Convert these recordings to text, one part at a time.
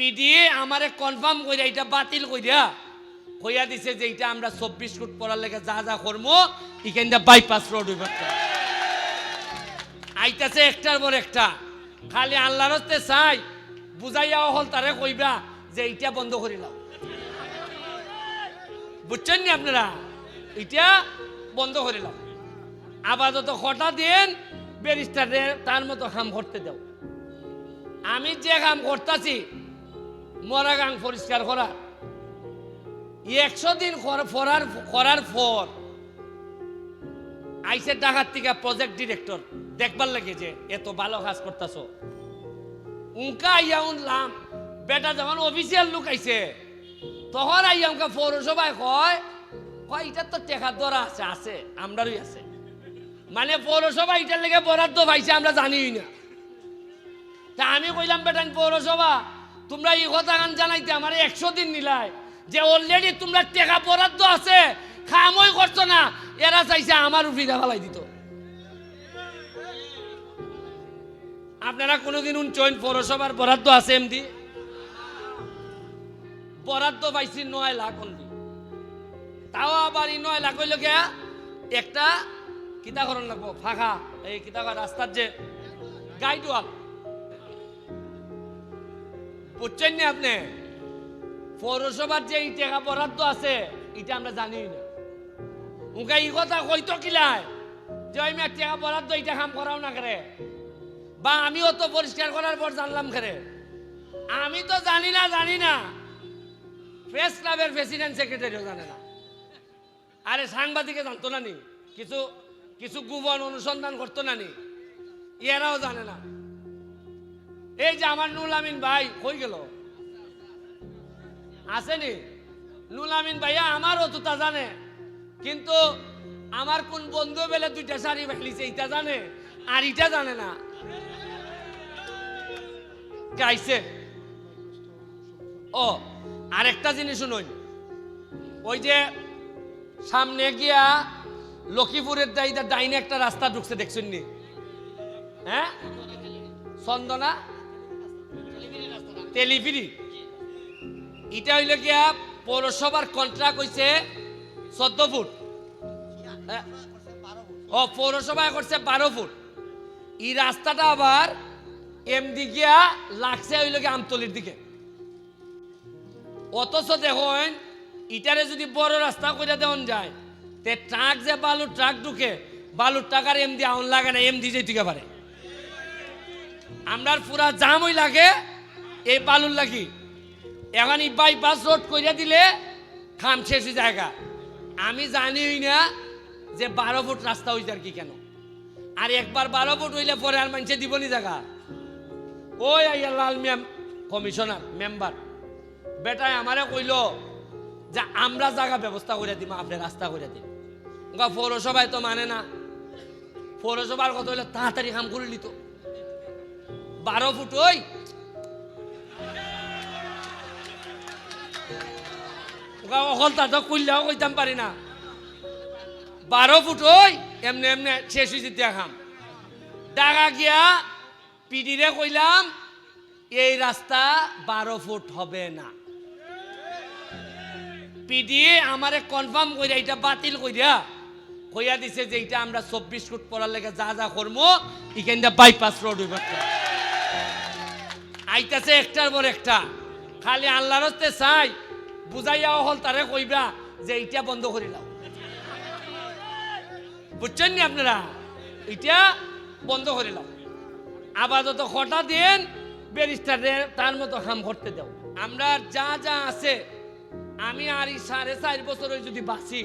PDA আমারে confirm কইরা, এটা বাতিল কইরা কইয়া দিছে যে এটা আমরা চব্বিশ ফুট পড়ার লেগে যা যা করব এখানটা বাইপাস রোড হইব। আইতাছে একটার পর একটা। খালি আল্লাহর হস্তে চাই, বুঝাইয়া হল তারে কইবা যে এটা বন্ধ করিলাম বুঝছেন নি আপনারা? এটা বন্ধ করিলাম আপাতত কটা দিন ব্যারিস্টারে তার মতো কাম করতে দাও। আমি যে কাম করতেছি মরা গাং পরিষ্কার করা। একশো দিন কর- করার করার পর আইসে ঢাকার প্রজেক্ট ডিরেক্টর দেখবার লাগে যে এত ভালো কাজ করতেছ। উনকা আইয়া উনলাম, বেটা যখন অফিসিয়াল লোক আইছে, তখন আইয়া উনকা পৌরসভায় কয় কয় এটা তো টেকার দরা আছে আছে, আমরারই আছে। মানে পৌরসভা এটার লেগে বরাদ্দ পাইছে, আমরা জানিই না। তা আমি কইলাম বেটান পৌরসভা তোমরা এই কথা গান জানাইতে আমার একশো দিন নিলাই। যে অলরেডি তোমরা টেকা বরাদ্দ আছে, খামই করছ না, এরা চাইছে আমার উফিদা ফেলাই দিত। আপনারা কোনোদিন উনচইন পৌরসভার বরাদ্দ আছে এমদি বরাদ্দ পাইছি নয় লাখ অনলি। তাও আবার এই নয় লাখ হইল গিয়া একটা কিতা করণ লাগবো, ফাঁকা। এই কিতা কয় রাস্তার যে গাইড ওয়াল বুঝছেন না আপনি? পৌরসভার যে এই টাকা বরাদ্দ আছে এটা আমরা জানি না। উনকা এই কথা কইতো কিলায় যে ওই মেয়ের টাকা বরাদ্দ এটা কাম করাও না করে। বা আমিও তো পরিষ্কার করার পর জানলাম করে। আমি তো জানি না জানি না। প্রেস ক্লাবের প্রেসিডেন্ট সেক্রেটারিও জানে না। আরে সাংবাদিকে জানতো না নি? কিছু কিছু গোপন অনুসন্ধান করতো না নি? এরাও জানে না। এই যে আমার নুল আমিন ভাই, কই গেল? আসেনি? নুল আমিন ভাইয়া, আমারও তো তা জানে, কিন্তু আমার কোন বন্ধু বেলে দুইটা শাড়ি ফেলিছে এইটা জানে, আর ইটা জানে না। গাইছে। ও, আরেকটা জিনিস শুনুন। ওই যে সামনে গিয়া লক্ষ্মীপুরের দাইদা ডাইনে একটা রাস্তা ঢুকছে দেখছেন নি হ্যাঁ? চন্দনা তেলিফিরি এটা হইল গিয়া পৌরসভার কন্ট্রাক্ট হইছে চোদ্দ ফুট। হ্যাঁ? ও, পৌরসভায় করছে বারো ফুট। এই রাস্তাটা আবার এমদি গিয়া লাগছে হইল গিয়া আমতলির দিকে। অথচ দেখুন, ইটারে যদি বড় রাস্তা করে দেওয়ান যায়, তে ট্রাক যে বালুর ট্রাক ঢুকে বালুর টাকার এমদি আউন লাগে না এমদি যেতে পারে। আমরার পুরা জাম হই লাগে এই বালুর লাগি। এখন বাইপাস রোড কইরা দিলে খাম শেষ জায়গা। আমি জানিই না যে বারো ফুট রাস্তা হইছে আর কি কেন। আর একবার বারো ফুট হইলে পরে আর মানুষে দিবনি জায়গা। ওই আইয়া লাল ম্যাম কমিশনার মেম্বার বেটায় আমারে কইল যে আমরা জায়গা ব্যবস্থা করে দিব আপনি রাস্তা করে দিন পৌরসভায় তো মানে না। পৌরসভার কথা হইলে তাড়াতাড়ি কাম করে নিত। বারো ফুট ওই অকল তা তো কইলেও কইতাম পারি না। বারো ফুট ওই, এমনি এমনি শেষ হয়েছে দেখাম ডাকা গিয়া পিডিরে কইলাম, এই রাস্তা বারো ফুট হবে না। পিডি আমারে কনফার্ম কইরা এটা বাতিল কইরা। কইয়া দিছে যে এটা আমরা চব্বিশ ফুট পড়ার লেগে যা যা করব এখানটা বাইপাস রোড হইব। আইতাছে একটার পর একটা। খালি আল্লাহর চাই বুঝাইয়া হল তারে কইবা যে এটা বন্ধ করিলাম বুঝছেন নি আপনারা? এটা বন্ধ করিলাম আপাতত হঠাৎ দিন ব্যারিস্টারে তার মতো কাম করতে দাও। আমরা যা যা আছে, আমি আর এই সাড়ে চার বছর যদি বাঁচি,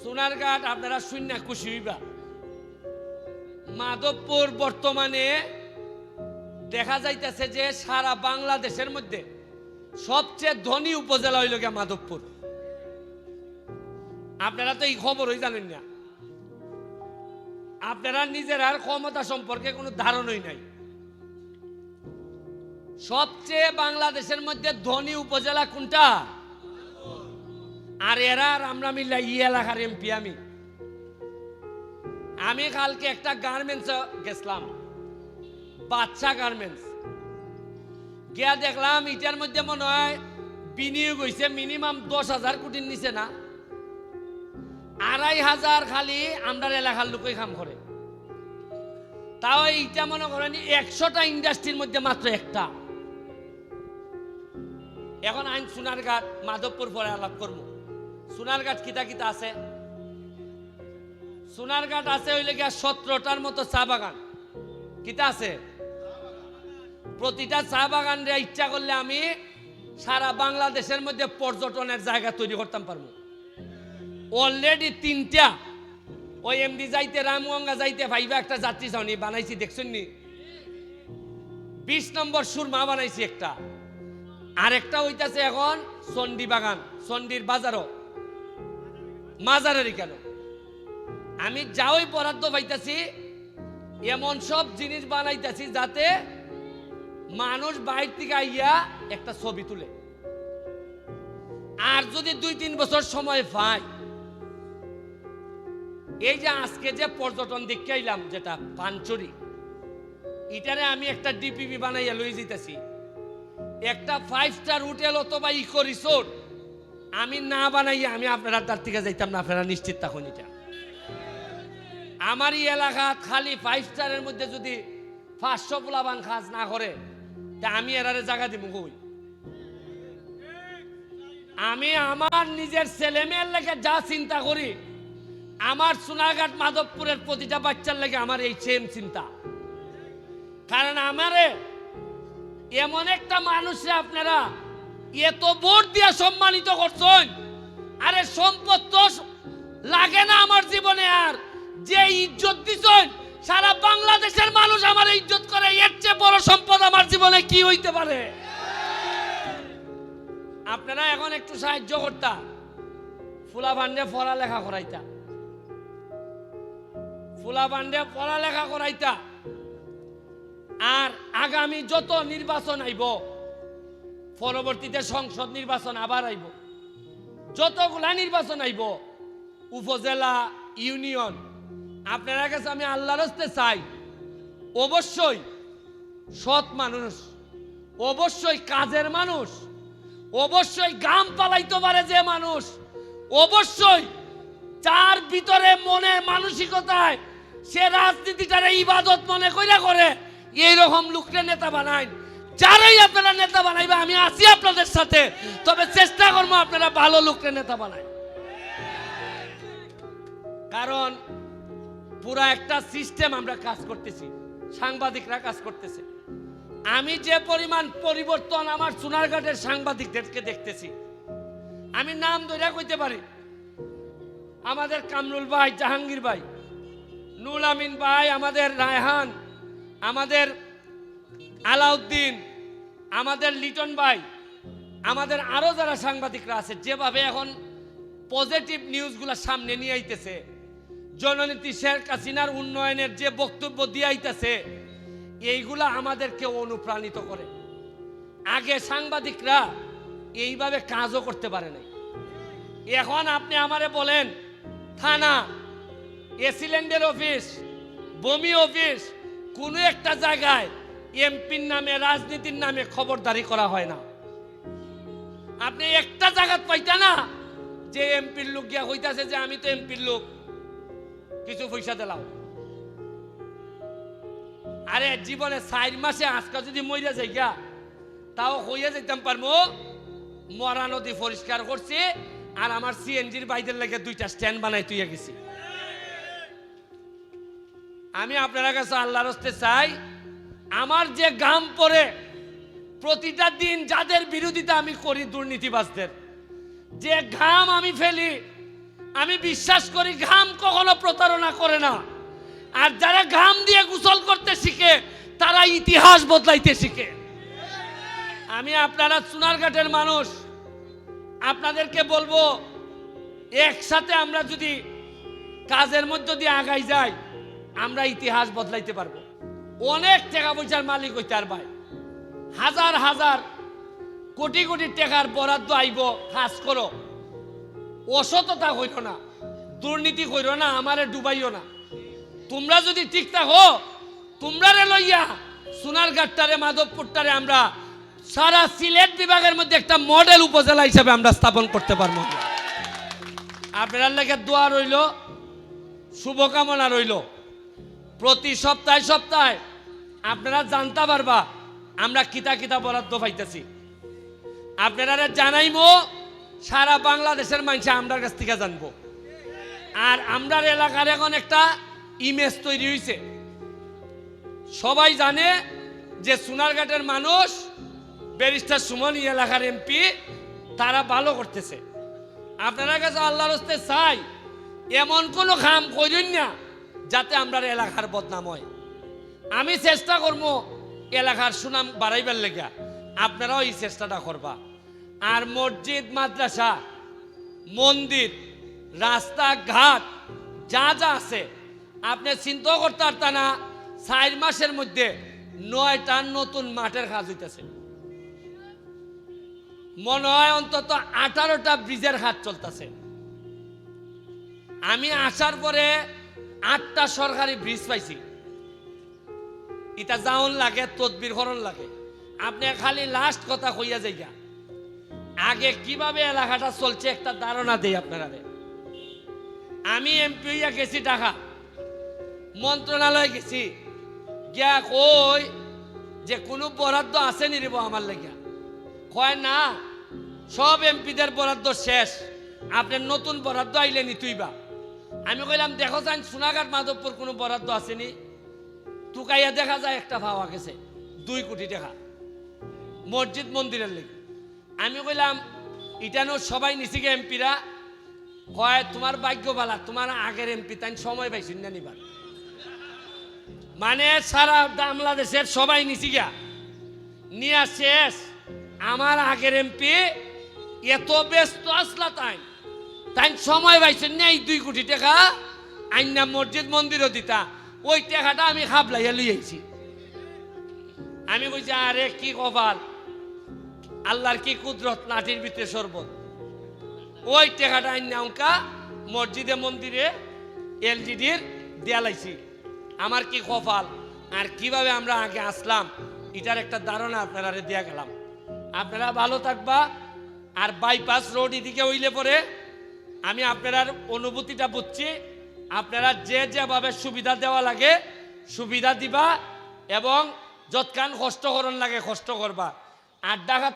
সোনারঘাট আপনারা শূন্য খুশি হইবা। মাধবপুর বর্তমানে দেখা যাইতেছে যে সারা বাংলাদেশের মধ্যে সবচেয়ে ধনী উপজেলা হইল গিয়া মাধবপুর। আপনারা তো এই খবর খবরই জানেন না। আপনারা নিজের আর ক্ষমতা সম্পর্কে কোনো ধারণই নাই। সবচেয়ে বাংলাদেশের মধ্যে ধনী উপজেলা কোনটা? আর এরা আর আমরা মিল্লা ই এলাকার এমপি আমি। আমি কালকে একটা গার্মেন্টস গেছিলাম। বাচ্চা গার্মেন্টস গিয়া দেখলাম ইটার মধ্যে মনে হয় বিনিয়োগ হয়েছে মিনিমাম দশ হাজার কোটির নিচে না। আড়াই হাজার খালি আমরা এলাকার লোকই কাম করে। তাও এইটা মনে করেন একশোটা ইন্ডাস্ট্রির মধ্যে মাত্র একটা। এখন আইন সোনারঘাট, মাধবপুর পরে আলাপ করব। সোনারঘাট কিতা কিতা আছে? সোনারঘাট আছে হইলে গিয়া সতেরোটার মতো চা বাগান। কিতা আছে? প্রতিটা চা বাগান ইচ্ছা করলে আমি সারা বাংলাদেশের মধ্যে পর্যটনের জায়গা তৈরি করতাম পারব। অলরেডি তিনটা ওই এমডি যাইতে, রামগঙ্গা যাইতে, ভাইবা একটা যাত্রী ছাউনি বানাইছি, দেখছেন নি? বিশ নম্বর সুরমা বানাইছি একটা। আরেকটা হইতাছে এখন চন্ডি বাগান চন্ডির বাজারও। মাজারেরই কেন? আমি যাওই বরাদ্দ পাইতাছি, এমন সব জিনিস বানাইতাছি যাতে মানুষ বাইর থেকে আইয়া একটা ছবি তুলে। আর যদি দুই, তিন বছর সময় পায়, এই যে আজকে যে পর্যটন দেখতে আইলাম, যেটা পাঞ্চরি এটারে আমি একটা ডিপিপি বানাইয়া লই যেতেছি একটা ফাইভ স্টার হোটেল অথবা ইকো রিসোর্ট আমি না বানাইয়া আমি আপনারা তার থেকে যাইতাম না, আপনারা নিশ্চিত থাকুন এটা। আমার এই এলাকা খালি ফাইভ স্টারের মধ্যে যদি পাঁচশো পোলাবান খাজ না করে তা আমি এরারে জায়গা দিব কই? আমি আমার নিজের ছেলে মেয়ের লেগে যা চিন্তা করি, আমার সোনাঘাট মাধবপুরের প্রতিটা বাচ্চার লেগে আমার এই সেম চিন্তা। কারণ আমারে এমন একটা মানুষে আপনারা এত ভোট দিয়ে সম্মানিত করছেন, আরে সম্পদ তো লাগে না আমার জীবনে আর, যে ইজ্জত দিছেন সারা বাংলাদেশের মানুষ আমার ইজ্জত করে, এর চেয়ে বড় সম্পদ আমার জীবনে কি হইতে পারে? আপনারা এখন একটু সাহায্য করতা। ফুলা ভান্ডে পড়ালেখা করাইতা। ফুলা ভান্ডে পড়ালেখা করাইতা। আর আগামী যত নির্বাচন আইব, পরবর্তীতে সংসদ নির্বাচন আবার আইব। যতগুলা নির্বাচন আইব, উপজেলা, ইউনিয়ন আপনারা কাছে আমি আল্লাহর হস্তে চাই। অবশ্যই সৎ মানুষ, অবশ্যই কাজের মানুষ, অবশ্যই গাম পালাইতে পারে যে মানুষ, অবশ্যই চার ভিতরে মনে মানসিকতায় সে রাজনীতিটারে ইবাদত মনে কইরা করে, এইরকম লোককে নেতা বানায় যারাই আপনারা নেতা বানাইবে, আমি আছি আপনাদের সাথে, তবে চেষ্টা করব আপনারা ভালো লোককে নেতা বানায় কারণ পুরা একটা সিস্টেম আমরা কাজ করতেছি। সাংবাদিকরা কাজ করতেছে। আমি যে পরিমাণ পরিবর্তন আমার সোনারঘাটের সাংবাদিকদেরকে দেখতেছি, আমি নাম ধরে কইতে পারি। আমাদের কামরুল ভাই, জাহাঙ্গীর ভাই নুল আমিন ভাই, আমাদের রায়হান, আমাদের আলাউদ্দিন, আমাদের লিটন ভাই, আমাদের আরও যারা সাংবাদিকরা আছে, যেভাবে এখন পজিটিভ নিউজগুলো সামনে নিয়ে আইতেছে জননীতি শেখ হাসিনার উন্নয়নের যে বক্তব্য দিয়াইতেছে, এইগুলা আমাদেরকে অনুপ্রাণিত করে। আগে সাংবাদিকরা এইভাবে কাজও করতে পারে নাই। এখন আপনি আমারে বলেন, থানা এসিলেন্ডের অফিস, বমি অফিস, কোনো একটা জায়গায় এমপির নামে, রাজনীতির নামে খবরদারি করা হয় না। আপনি একটা জায়গা পাইতা না যে এমপির লোক গিয়া হইতাছে যে আমি তো এমপির লোক। কিছু পয়সা দিলাম। আরে, জীবনে চার মাসে আজকা যদি মরিয়া যাই গা, তাও হইয়া যেতাম পারব মরা নদী পরিষ্কার করছে, আর আমার সিএনজির বাইদের লেগে দুইটা স্ট্যান্ড বানাই তুইয়া গেছি। আমি আপনার কাছে আল্লাহর হস্তে চাই, আমার যে গাম পরে প্রতিটা দিন যাদের বিরোধিতা আমি করি দুর্নীতিবাজদের, যে ঘাম আমি ফেলি আমি বিশ্বাস করি ঘাম কখনো প্রতারণা করে না। আর যারা ঘাম দিয়ে গোসল করতে শিখে, তারা ইতিহাস বদলাইতে শিখে। আমি আপনারা সোনারঘাটের মানুষ, আপনাদেরকে বলব, একসাথে আমরা যদি কাজের মধ্য দিয়ে আগাই যাই, আমরা ইতিহাস বদলাইতে পারব। অনেক টাকা পয়সার মালিক হইতে আর ভাই। হাজার হাজার কোটি কোটি টাকার বরাদ্দ আইব, কাজ করো। অসততা হইল না, দুর্নীতি কইর না, আমারে ডুবাইও না। তোমরা যদি ঠিক থাকো তোমরা রে লইয়া সোনার ঘাটটারে মাধবপুরটারে আমরা সারা সিলেট বিভাগের মধ্যে একটা মডেল উপজেলা হিসাবে আমরা স্থাপন করতে পারব। আপনার লেগে দোয়া রইল, শুভকামনা রইল। প্রতি সপ্তাহে সপ্তাহে আপনারা জানতে পারবা, আমরা কিতা কিতা বরাদ্দ পাইতেছি। আপনারা জানাইমো সারা বাংলাদেশের মানুষ আমরার কাছ থেকে জানব। আর আমরার এলাকার এখন একটা ইমেজ তৈরি হয়েছে সবাই জানে যে সোনারঘাটের মানুষ, ব্যারিস্টার সুমন এলাকার এমপি, তারা ভালো করতেছে। আপনারা কাছে আল্লাহর হস্তে চাই, এমন কোনো কাম করেন না যাতে আমরা এলাকার বদনাম হয়। আমি চেষ্টা করব এলাকার সুনাম বাড়াইবার লেগা। আপনারাও এই চেষ্টাটা করবা। আর মসজিদ, মাদ্রাসা, মন্দির, রাস্তাঘাট, যা যা আছে, আপনি চিন্তাও করতে পারতেন না, চার মাসের মধ্যে নয়টা নতুন মাঠের কাজ হইতেছে। মনে হয় অন্তত আঠারোটা ব্রিজের হাত চলতেছে। আমি আসার পরে আটটা সরকারি ব্রিজ পাইছি। এটা যাওন লাগে, তদবির করণ লাগে। আপনি খালি লাস্ট কথা কইয়া যাইয়া আগে কীভাবে এলাকাটা চলছে একটা ধারণা দেই আপনারা আমি এমপি হইয়া গেছি ঢাকা, মন্ত্রণালয়ে গেছি। গিয়া কই যে কোনো বরাদ্দ আছে নি আমার লাগিয়া কয় না, সব এমপিদের বরাদ্দ শেষ। আপনার নতুন বরাদ্দ আইলে নি তুইবা। আমি কইলাম, দেখো যান সোনাঘাট মাধবপুর কোনো বরাদ্দ আসেনি টুকাইয়া দেখা যায় একটা পাওয়া গেছে, দুই কোটি টাকা। মসজিদ মন্দিরের লেগে। আমি কইলাম ইটানো সবাই নিছি গে এমপিরা। কয়, তোমার ভাগ্য বালা তোমার আগের এমপি, তাই সময় পাইছেন না নিবার। মানে সারা বাংলাদেশের সবাই নিছি গা নিয়া শেষ, আমার আগের এমপি এত ব্যস্ত আসলা তাই। তাই সময় পাইছেন না এই দুই কোটি টাকা, আইনা মসজিদ মন্দিরও দিতা। ওই টাকাটা আমি খাবলাইয়া লই আইছি আমি কইছি, আরে কি কপাল? আল্লাহর কি কুদরত? লাঠির ভিতরে শরবত। ওই টাকাটা অঙ্কা মসজিদে, মন্দিরে এলজিডির দেয়ালাইছি আমার কি কপাল? আর কীভাবে আমরা আগে আসলাম? এটার একটা ধারণা আপনারা দিয়া গেলাম। আপনারা ভালো থাকবা, আর বাইপাস রোড এদিকে হইলে পরে আমি আপনার অনুভূতিটা বুঝছি। আপনারা যে যেভাবে সুবিধা দেওয়া লাগে, সুবিধা দিবা এবং যৎকান কষ্ট করণ লাগে কষ্ট করবা। আর ডাকা